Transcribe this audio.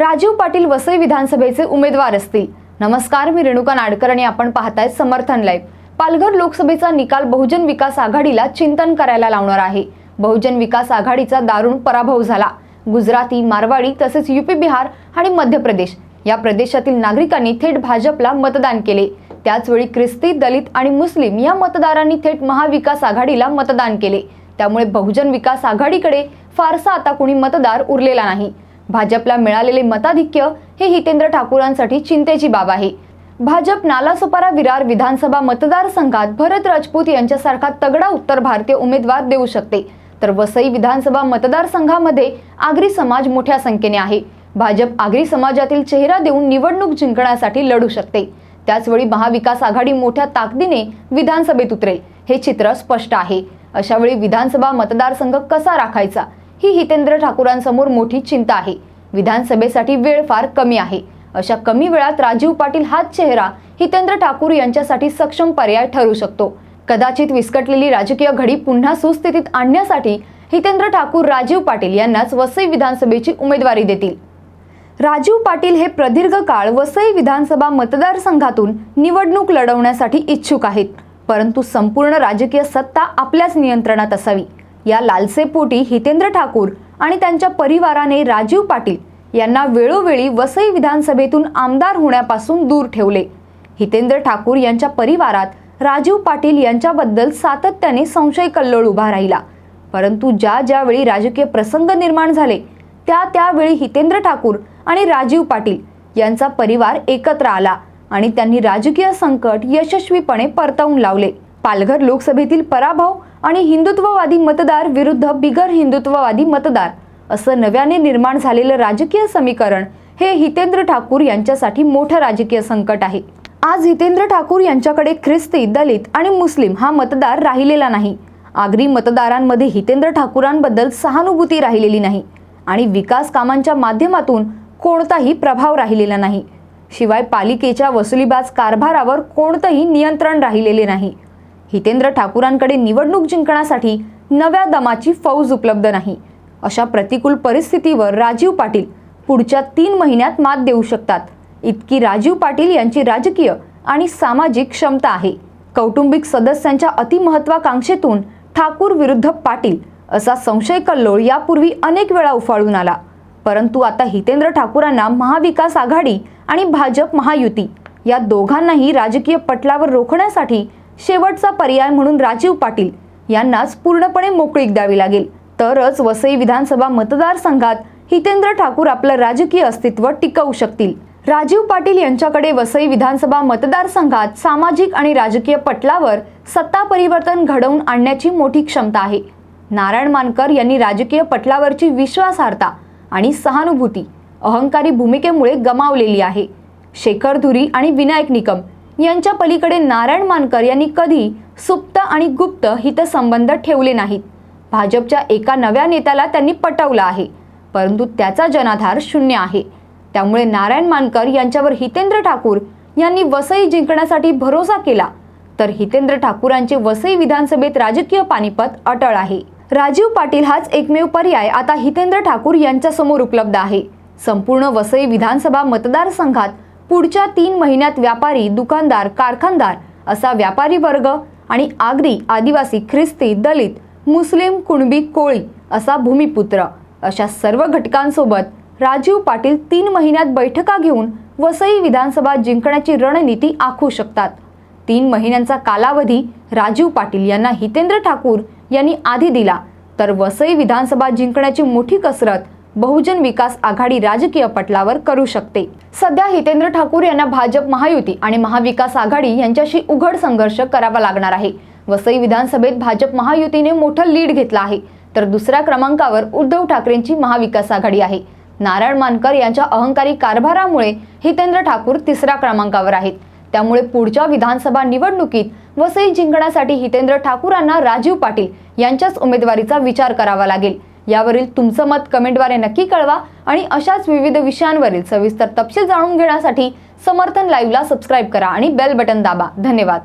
राजीव पाटील वसई विधानसभेचे उमेदवार असतील. नमस्कार मी रेणुका नाडकर आणि आपण पाहताय समर्थन लाईव्ह. पालघर लोकसभेचा निकाल बहुजन विकास आघाडीला चिंतन करायला लावणार आहे. बहुजन विकास आघाडीचा दारुण पराभव झाला. गुजराती मारवाडी तसेच युपी बिहार आणि मध्य प्रदेश या प्रदेशातील नागरिकांनी थेट भाजपला मतदान केले. त्याचवेळी ख्रिस्ती दलित आणि मुस्लिम या मतदारांनी थेट महाविकास आघाडीला मतदान केले. त्यामुळे बहुजन विकास आघाडीकडे फारसा आता कुणी मतदार उरलेला नाही. भाजपला मिळालेले मताधिक्य हे हितेंद्र ठाकूरांसाठी चिंतेची बाब आहे. भाजप नालासोपारा विरार विधानसभा मतदारसंघात भरत राजपूत यांच्यासारखा तगडा उत्तर भारतीय उमेदवार देऊ शकते. तर वसई विधानसभा मतदारसंघामध्ये आगरी समाज मोठ्या संख्येने आहे. भाजप आगरी समाजातील चेहरा देऊन निवडणूक जिंकण्यासाठी लढू शकते. त्याचवेळी महाविकास आघाडी मोठ्या ताकदीने विधानसभेत उतरेल हे चित्र स्पष्ट आहे. अशावेळी विधानसभा मतदारसंघ कसा राखायचा? ही हितेंद्र ठाकूरांसमोर मोठी चिंता आहे. विधानसभेसाठी वेळ फार कमी आहे. अशा कमी वेळात राजीव पाटील हाच चेहरा हितेंद्र ठाकूर यांच्यासाठी सक्षम पर्याय ठरू शकतो. कदाचित विस्कटलेली राजकीय घडी पुन्हा सुस्थितीत आणण्यासाठी हितेंद्र ठाकूर राजीव पाटील यांनाच वसई विधानसभेची उमेदवारी देतील. राजीव पाटील हे प्रदीर्घ काळ वसई विधानसभा मतदारसंघातून निवडणूक लढवण्यासाठी इच्छुक आहेत परंतु संपूर्ण राजकीय सत्ता आपल्याच नियंत्रणात असावी. या लालसेपोटी हितेंद्र ठाकूर आणि त्यांच्या परिवाराने राजीव पाटील यांना वेळोवेळी वसई विधानसभेतून आमदार होण्यापासून दूर ठेवले. हितेंद्र ठाकूर यांच्या परिवारात राजीव पाटील यांच्याबद्दल सातत्याने संशय कल्लोळ उभा राहिला. परंतु ज्या ज्यावेळी राजकीय प्रसंग निर्माण झाले त्या त्यावेळी हितेंद्र ठाकूर आणि राजीव पाटील यांचा परिवार एकत्र आला आणि त्यांनी राजकीय संकट यशस्वीपणे परतवून लावले. पालघर लोकसभेतील पराभव आणि हिंदुत्ववादी मतदार विरुद्ध बिगर हिंदुत्ववादी मतदार असं नव्याने निर्माण झालेलं राजकीय समीकरण हे हितेंद्र ठाकूर यांच्यासाठी मोठं राजकीय संकट आहे. आज हितेंद्र ठाकूर यांच्याकडे ख्रिस्ती दलित आणि मुस्लिम हा मतदार राहिलेला नाही. आगरी मतदारांमध्ये हितेंद्र ठाकूरांबद्दल सहानुभूती राहिलेली नाही आणि विकास कामांच्या माध्यमातून कोणताही प्रभाव राहिलेला नाही. शिवाय पालिकेच्या वसुलीबाज कारभारावर कोणतंही नियंत्रण राहिलेले नाही. हितेंद्र ठाकूरांकडे निवडणूक जिंकण्यासाठी नव्या दमाची फौज उपलब्ध नाही. अशा प्रतिकूल परिस्थितीवर राजीव पाटील पुढच्या तीन महिन्यात मात देऊ शकतात. इतकी राजीव पाटील यांची राजकीय आणि सामाजिक क्षमता आहे. कौटुंबिक सदस्यांच्या अतिमहत्वाकांक्षेतून ठाकूर विरुद्ध पाटील असा संशय कल्लोळ यापूर्वी अनेक वेळा उफाळून आला. परंतु आता हितेंद्र ठाकूरांना महाविकास आघाडी आणि भाजप महायुती या दोघांनाही राजकीय पटलावर रोखण्यासाठी शेवटचा पर्याय म्हणून राजीव पाटील यांनाच पूर्णपणे मोकळीक द्यावी लागेल. तरच वसई विधानसभा मतदारसंघात हितेंद्र ठाकूर आपलं राजकीय अस्तित्व टिकवू शकतील. राजीव पाटील यांच्याकडे वसई विधानसभा मतदारसंघात सामाजिक आणि राजकीय पटलावर सत्ता परिवर्तन घडवून आणण्याची मोठी क्षमता आहे. नारायण मानकर यांनी राजकीय पटलावरची विश्वासार्हता आणि सहानुभूती अहंकारी भूमिकेमुळे गमावलेली आहे. शेखर धुरी आणि विनायक निकम यांच्या पलीकडे नारायण मानकर यांनी कधी सुप्त आणि गुप्त हितसंबंध ठेवले नाहीत. भाजपच्या एका नव्या नेत्याला त्यांनी पटवलं आहे. परंतु त्याचा जनाधार शून्य आहे. त्यामुळे नारायण मानकर यांच्यावर हितेंद्र ठाकूर यांनी वसई जिंकण्यासाठी भरोसा केला तर हितेंद्र ठाकूरांचे वसई विधानसभेत राजकीय पानिपत अटळ आहे. राजीव पाटील हाच एकमेव पर्याय आता हितेंद्र ठाकूर यांच्यासमोर उपलब्ध आहे. संपूर्ण वसई विधानसभा मतदारसंघात पुढच्या तीन महिन्यात व्यापारी दुकानदार कारखानदार असा व्यापारी वर्ग आणि आगरी आदिवासी ख्रिस्ती दलित मुस्लिम कुणबी कोळी असा भूमिपुत्र. अशा सर्व घटकांसोबत राजीव पाटील तीन महिन्यात बैठका घेऊन वसई विधानसभा जिंकण्याची रणनीती आखू शकतात. तीन महिन्यांचा कालावधी राजीव पाटील यांना हितेंद्र ठाकूर यांनी आधी दिला. तर वसई विधानसभा जिंकण्याची मोठी कसरत बहुजन विकास आघाडी राजकीय पटलावर करू शकते. सध्या हितेंद्र ठाकूर यांना भाजप महायुती आणि महाविकास आघाडी यांच्याशी उघड संघर्ष करावा लागणार आहे. वसई विधानसभेत भाजप महायुतीने मोठं लीड घेतला आहे. तर दुसऱ्या क्रमांकावर उद्धव ठाकरेंची महाविकास आघाडी आहे. नारायण मानकर यांच्या अहंकारी कारभारामुळे हितेंद्र ठाकूर तिसऱ्या क्रमांकावर आहेत. त्यामुळे पुढच्या विधानसभा निवडणुकीत वसई जिंकण्यासाठी हितेंद्र ठाकूरांना राजीव पाटील यांच्याच उमेदवारीचा विचार करावा लागेल. यावरील तुमचं मत कमेंटद्वारे नक्की कळवा आणि अशाच विविध विषयांवरील सविस्तर तपशील जाणून घेण्यासाठी समर्थन लाईव्हला सबस्क्राईब करा आणि बेल बटन दाबा. धन्यवाद.